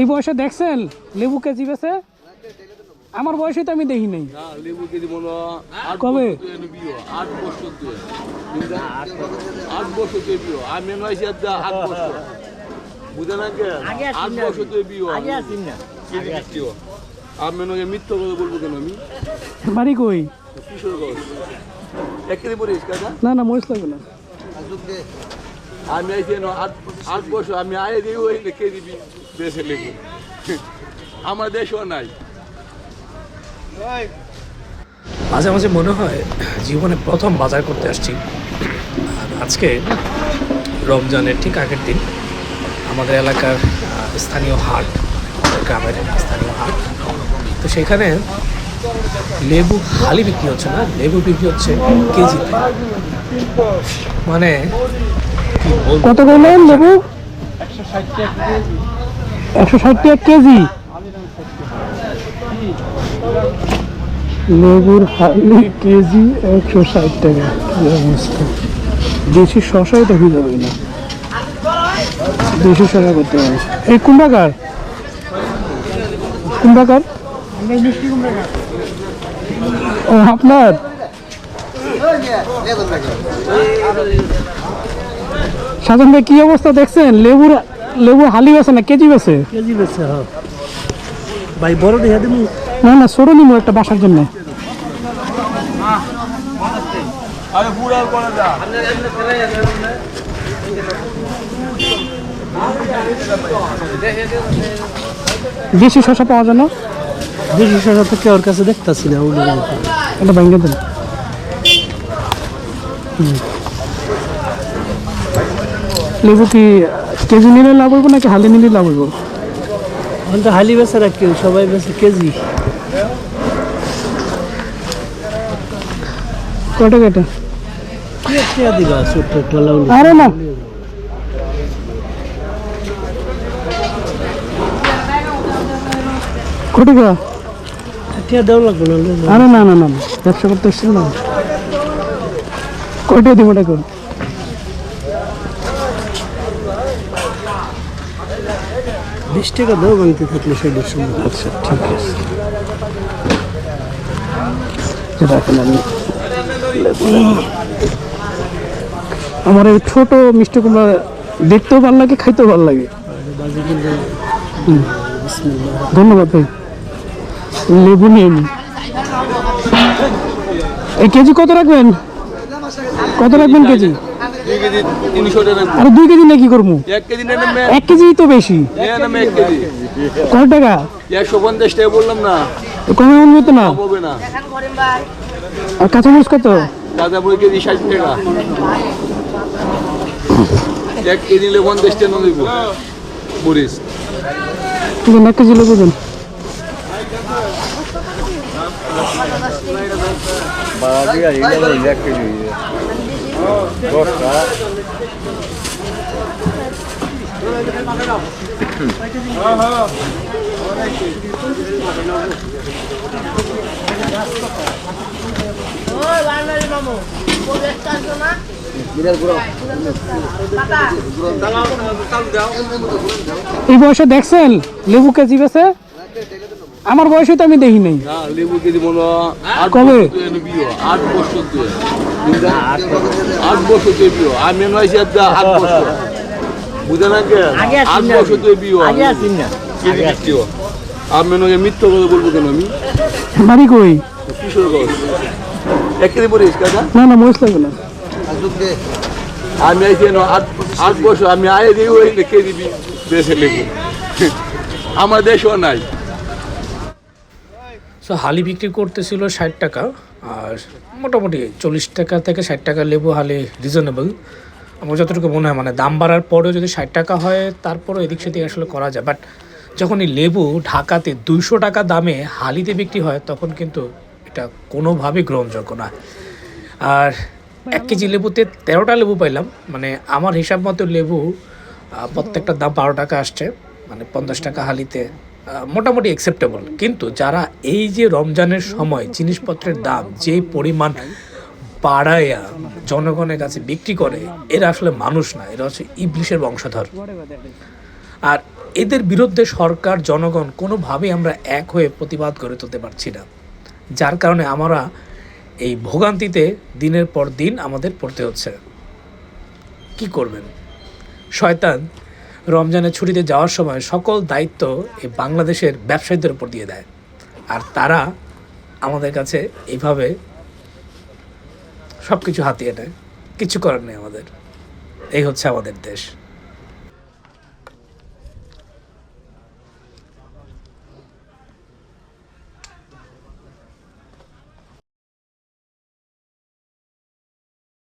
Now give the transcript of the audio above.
এই বয়সে দেখছেন? লেবু কেজি বেছে আমার বয়সে তো আমি দেখি নাই। কবে? না কে আট বছর তুই বিয়ে কেজি বিক্রি। আমি মিথ্যা কথা বলব কেন আমি? বাড়ি কই? কিশোরগঞ্জ এক কেজি পড়িস না না মরিচ লাগবে না। আমি এনে আট আট বছর আমি আয় দিয়ে ওই কেজি বি- দেশে লেবু আমার দেশও নাই। মাঝে মাঝে মনে হয় জীবনে প্রথম বাজার করতে আসছি। আর আজকে রমজানের ঠিক আগের দিন আমাদের এলাকার স্থানীয় হাট, গ্রামের স্থানীয় হাট। তো সেখানে লেবু হালি বিক্রি হচ্ছে না, লেবু বিক্রি হচ্ছে কেজিতে। মানে কত করলেন লেবু একশো ষাট টাকা কেজি। লেবুর হালি কেজি একশো ষাট টাকা। কি অবস্থা? দেশি শশাই দেখি যাবে না। দেশি শশা করতে হবে। এই কুম্ভাকার কুম্ভাকার ও, আপনার? সাজান ভাই কি অবস্থা দেখছেন? লেবুর লেবু হালি বেছে না কেজি বেছে কেজি হ্যাঁ। ভাই বড় দিবি না না সরো নিবো একটা বাসার জন্য। আরে করে দেশি শশা পাওয়া যায় না? দেশি শশা তো কেউর কাছে দেখতাছি না এটা ভেঙে দেন। হুম। লেবু কি কেজি নিলে লাভ হইব নাকি হালি নিলে লাভ হইব? এখন তো হালি না কেউ সবাই বেচে কেজি। একটা লাউলি আরে না। লাগবে না আরে না না না না, ব্যবসা করতে এসেছিল না কয়টা দিব এটা বিশ টাকা দাও ভাঙতে থাকলে সেটার সময় আচ্ছা ঠিক আছে। রাখেন আমি আমার এই ছোট মিষ্টি কুমড়া দেখতেও ভালো লাগে, খাইতেও ভালো লাগে। ধন্যবাদ ভাই। লেবু নিয়ে এই কেজি কত রাখবেন? কত রাখবেন কেজি? কেজি তিনশো টাকা আরে দুই কেজি না কি করব? এক কেজি নেন এক কেজি তো বেশি। এক কেজি। কত টাকা? একশো পঞ্চাশ টাকা বললাম না। কমে মনে হতো না? হবে না। আর কাঁচামরিচ কত? দাদা বলে কেজি ষাট টাকা। এক কেজি নিলে পঞ্চাশ টাকা দিব বলিস ঠিক আছে এক কেজি লেবু দেন এই বয়সে দেখছেন? লেবু কেজি বেছে আমার বয়সে তো আমি দেখি নাই। লেবু কেজি মনে কবে? আট বছর আট আমি আট বুঝে না কে? আট বছর তুই বিয়ে। আমি মিথ্যা কথা বলব কেন আমি? বাড়ি কই? কিশোরগঞ্জ এক কেজি পড়িস কাকা না না লাগবে না। আমি আট আট বছর। আমি আয় দিয়ে কেজি লেবু আমার দেশও নাই। সো হালি বিক্রি করতেছিল ষাট টাকা আর মোটামুটি চল্লিশ টাকা থেকে ষাট টাকা লেবু হালি রিজনেবল আমার যতটুকু মনে হয় মানে দাম বাড়ার পরেও যদি ষাট টাকা হয় তারপরও এদিক সেদিক আসলে করা যায়। বাট যখন এই লেবু ঢাকাতে দুইশো টাকা দামে হালিতে বিক্রি হয় তখন কিন্তু এটা কোনোভাবেই গ্রহণযোগ্য না। আর এক কেজি লেবুতে তেরোটা লেবু পাইলাম। মানে আমার হিসাব মতো লেবু আহ, প্রত্যেকটার দাম বারো টাকা আসছে। মানে পঞ্চাশ টাকা হালিতে মোটামুটি অ্যাকসেপ্টেবল কিন্তু যারা এই যে রমজানের সময় জিনিসপত্রের দাম যে পরিমাণ পাড়াইয়া জনগণের কাছে বিক্রি করে, এরা আসলে মানুষ না, এরা হচ্ছে ইবলিশের বংশধর। আর এদের বিরুদ্ধে সরকার, জনগণ কোনোভাবেই আমরা এক হয়ে প্রতিবাদ করে তুলতে পারছি না। যার কারণে আমরা এই ভোগান্তিতে দিনের পর দিন আমাদের পড়তে হচ্ছে। কি করবেন? শয়তান রমজানের ছুটিতে যাওয়ার সময় সকল দায়িত্ব এই বাংলাদেশের ব্যবসায়ীদের উপর দিয়ে দেয়। আর তারা আমাদের কাছে এইভাবে সব কিছু হাতিয়ে নেয়। কিছু করার নেই আমাদের। এই হচ্ছে আমাদের দেশ।